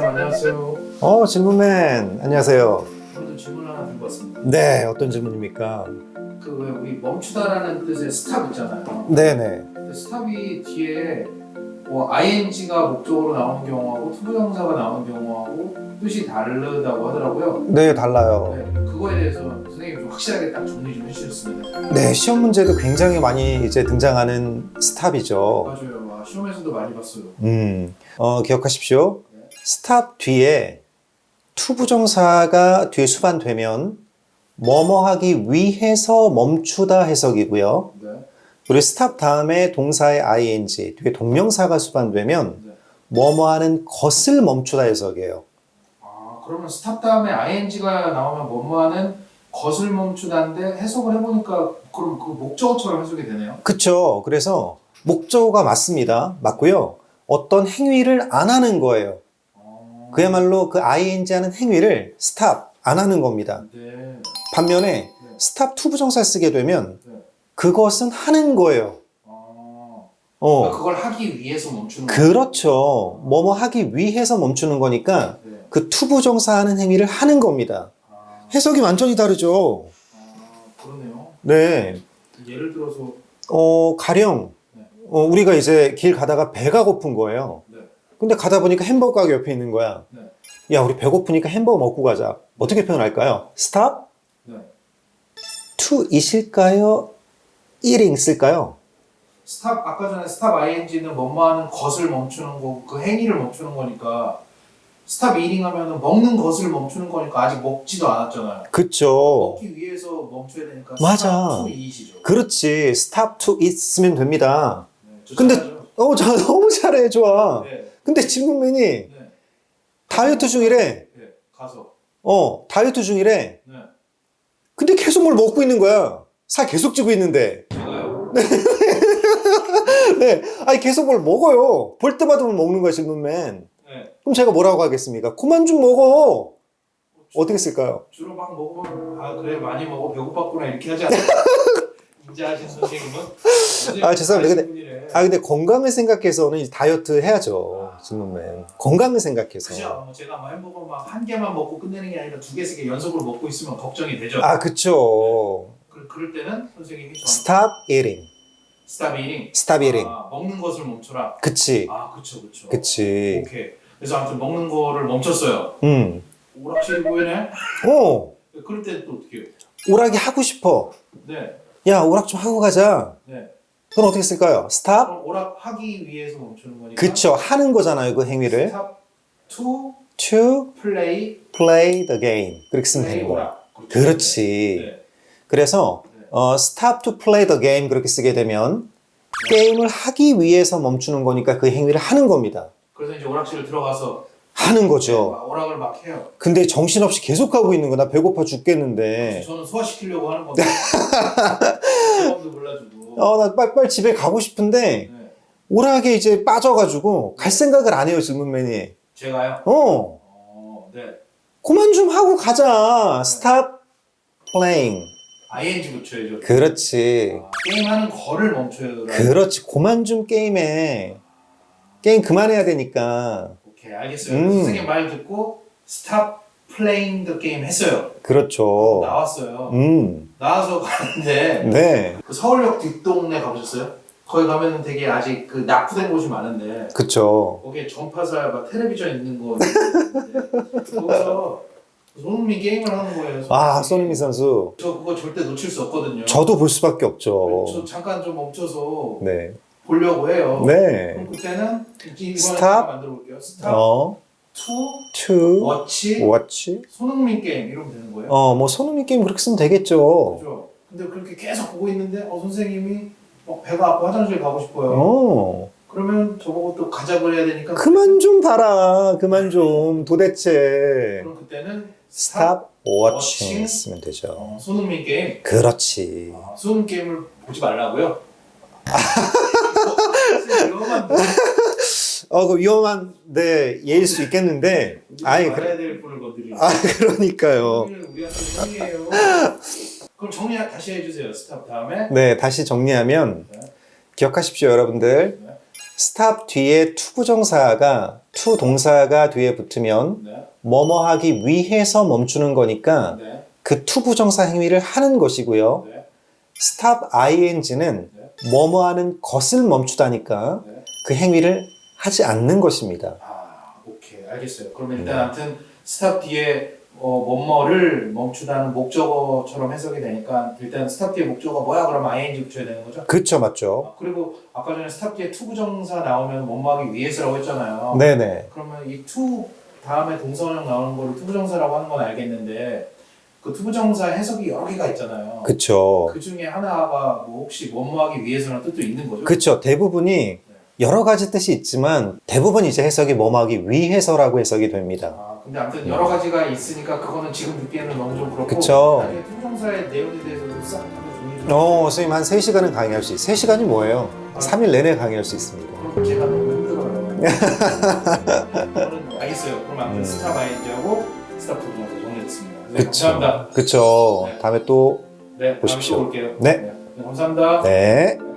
선생님 안녕하세요. 어, 질문맨. 안녕하세요. 오늘도 질문 하나 들고 왔습니다. 네, 어떤 질문입니까? 그 왜 우리 멈추다라는 뜻의 스탑 있잖아요. 네네. 근데 스탑이 뒤에 뭐 ing가 목적으로 나오는 경우하고 투부정사가 나오는 경우하고 뜻이 다르다고 하더라고요. 네, 달라요. 네, 그거에 대해서 선생님이 좀 확실하게 딱 정리 좀 해주셨으면 네, 시험 문제도 굉장히 많이 이제 등장하는 스탑이죠. 맞아요. 아, 시험에서도 많이 봤어요. 음, 어, 기억하십시오. 네. 스탑 뒤에 투부정사가 뒤에 수반되면 뭐뭐 하기 위해서 멈추다 해석이고요. 네. 그리고 스탑 다음에 동사의 ing, 뒤에 동명사가 수반되면 네. 뭐뭐 하는 것을 멈추다 해석이에요. 아 그러면 스탑 다음에 ing가 나오면 뭐뭐하는 것을 멈추다인데 해석을 해보니까 그럼 그 목적어처럼 해석이 되네요. 그쵸. 그래서 목적어가 맞습니다. 맞고요. 어떤 행위를 안 하는 거예요. 어... 그야말로 그 ing 하는 행위를 스탑 안 하는 겁니다. 네. 반면에 네. 스탑 투 부정사 쓰게 되면 네. 그것은 하는 거예요. 어... 어. 그러니까 그걸 하기 위해서 멈추는 거예요. 그렇죠. 뭐뭐 하기 위해서 멈추는 거니까 네. 그 투부정사 하는 행위를 하는 겁니다. 아, 해석이 완전히 다르죠. 아, 그러네요. 네. 예를 들어서 어, 가령, 네. 어, 우리가 이제 길 가다가 배가 고픈 거예요. 네. 근데 가다 보니까 햄버거 가게 옆에 있는 거야. 네. 야, 우리 배고프니까 햄버거 먹고 가자. 어떻게 표현할까요? stop 네. to eat일까요? eating 쓸까요? 스탑 아까 전에 스탑 ing는 뭐뭐하는 것을 멈추는 거, 그 행위를 멈추는 거니까 스탑 이링 하면은 먹는 것을 멈추는 거니까 아직 먹지도 않았잖아요. 그쵸. 먹기 위해서 멈춰야 되니까 맞아. 스탑 투 이시죠. 그렇지. stop to eat 쓰면 됩니다. 네, 근데-. 어, 저 너무 잘해. 좋아. 네, 근데 질문맨이 네, 다이어트 중이래. 네, 가서 어, 다이어트 중이래. 네, 근데 계속 뭘 먹고 있는 거야. 살 계속 찌고 있는데. 제가요. 네. 아니, 계속 뭘 먹어요. 볼 때마다 뭘 먹는 거야, 질문맨. 네. 그럼 제가 뭐라고 하겠습니까? 그만 좀 먹어. 어떻게 쓸까요? 주로 막 먹으면 아 그래 많이 먹어 배고팠구나 이렇게 하지 않아요? 선생님은 아, 죄송합니다. 근데-. 아, 근데 건강을 생각해서는 다이어트 해야죠. 질문맨. 건강을 생각해서. 그죠? 뭐 제가 뭐 햄버거 막 한 개만 먹고 끝내는 게 아니라 두 개, 세 개 연속으로 먹고 있으면 걱정이 되죠. 아, 그쵸. 그, 그럴 때는 선생님이 저한테 stop eating. 스탑 이링. stop eating. 아, 먹는 것을 멈춰라. 그치. 아, 그쵸, 그쵸. 그치. 오케이. 그래서 아무튼 먹는 거를 멈췄어요. 음. 오락실이 보이네? 어, 그럴 때는 또 어떻게 해요? 오락이 하고 싶어. 네, 야, 오락 좀 하고 가자. 네. 그럼 어떻게 쓸까요? stop? 그럼 오락 하기 위해서 멈추는 거니까. 그쵸. 하는 거잖아요, 그 행위를. 스탑 to to play, play the game. 그렇게 쓰면 play 되는 거야. 오락. 그렇죠. 그렇지. 네. 그래서 네. 어, stop to play the game 그렇게 쓰게 되면 게임을 하기 위해서 멈추는 거니까 그 행위를 하는 겁니다. 그래서 이제 오락실을 들어가서 하는 거죠. 막 오락을 막 해요. 근데 정신없이 계속 하고 있는 거나 배고파 죽겠는데. 저는 소화시키려고 하는 건데. 경험도 몰라주고. 어, 나 빨리, 빨리 집에 가고 싶은데 네. 오락에 이제 빠져가지고 갈 생각을 안 해요, 질문맨이. 제가요? 어, 어, 네. 그만 좀 하고 가자. stop playing. ing 붙여야죠. 그렇지. 아, 게임하는 거를 멈춰요. 그렇지. 그만 좀 게임해. 게임 그만해야 되니까. 오케이, 알겠어요. 음. 선생님 말 듣고 stop playing the game 했어요. 그렇죠. 나왔어요. 음, 나와서 가는데 네. 그 서울역 뒷동네 가보셨어요? 거기 가면은 되게 아직 그 낙후된 곳이 많은데 그쵸. 거기에 전파사 막 텔레비전 있는 거 있는데 거기서 손흥민 게임을 하는 거예요. 아, 손흥민 선수. 저 그거 절대 놓칠 수 없거든요. 저도 볼 수밖에 저 없죠. 잠깐 좀 멈춰서 네. 보려고 해요. 네. 그럼 그때는 Stop. 제가 만들어 볼게요. 스탑 어, 투 to 워치 watch. 손흥민 게임 이러면 되는 거예요. 어, 뭐 손흥민 게임 그렇게 쓰면 되겠죠. 그죠? 근데 그렇게 계속 보고 있는데 어 선생님이 어, 배가 아파 화장실 가고 싶어요. 어, 그러면 저보고 또 가자고 해야 되니까 그만 좀 봐라. 그만 좀. 도대체. 그럼 그때는 stop watching 쓰면 되죠. 어, 손흥민 게임 그렇지. 아, 손흥민 게임을 보지 말라고요? 어, 그 위험한, 네, 예일 수 있겠는데. 아니, 그래. 말해야 될 분을 건드리는 아, 그러니까요. 우리한테. 그럼 정리 다시 해주세요. 스탑 다음에 네, 다시 정리하면, 네. 기억하십시오, 여러분들. 네. 스탑 뒤에 부정사가 to 동사가 뒤에 붙으면 네. 뭐뭐 하기 위해서 멈추는 거니까 네. 그 to 부정사 행위를 하는 것이고요. 네. stop ing는 뭐뭐 하는 것을 멈추다니까 네. 그 행위를 하지 않는 것입니다. 아, 오케이. 알겠어요. 그러면 일단 아무튼 스탑 뒤에 어, 뭐뭐를 멈추다는 목적어처럼 해석이 되니까 일단 스탑 뒤에 목적어 뭐야? 그러면 ing 붙여야 되는 거죠? 그쵸, 맞죠? 아, 그리고 아까 전에 스탑 뒤에 투부정사 나오면 뭐뭐하기 위해서라고 했잖아요. 네네. 그러면 이 투 다음에 동사형 나오는 거를 투부정사라고 하는 건 알겠는데 그 투부정사 해석이 여러 개가 있잖아요. 그쵸. 그 중에 하나가 뭐 혹시 뭐뭐하기 위해서라는 뜻도 있는 거죠? 그쵸. 대부분이 여러 가지 뜻이 있지만 대부분 이제 해석이 뭐뭐 하기 위해서라고 해석이 됩니다. 아, 근데 아무튼 여러 가지가 있으니까 그거는 지금 듣기에는 너무 좀 그렇고 그쵸. 나중에 투부정사의 내용에 대해서도 싹 한번 정리 좀 어, 선생님 한 3시간은 강의할 수 있어요. 3시간이 뭐예요? 3일 내내 강의할 수 있습니다. 그럼 제가 너무 힘들어요. 저는 알겠어요. 그럼 아무튼 음. 스탑 아이엔지하고 스탑 투부정사 정리했습니다. 네. 감사합니다. 그쵸. 네. 다음에 또 네, 보십시오. 다음에 또 올게요. 네. 네, 감사합니다. 네. 네.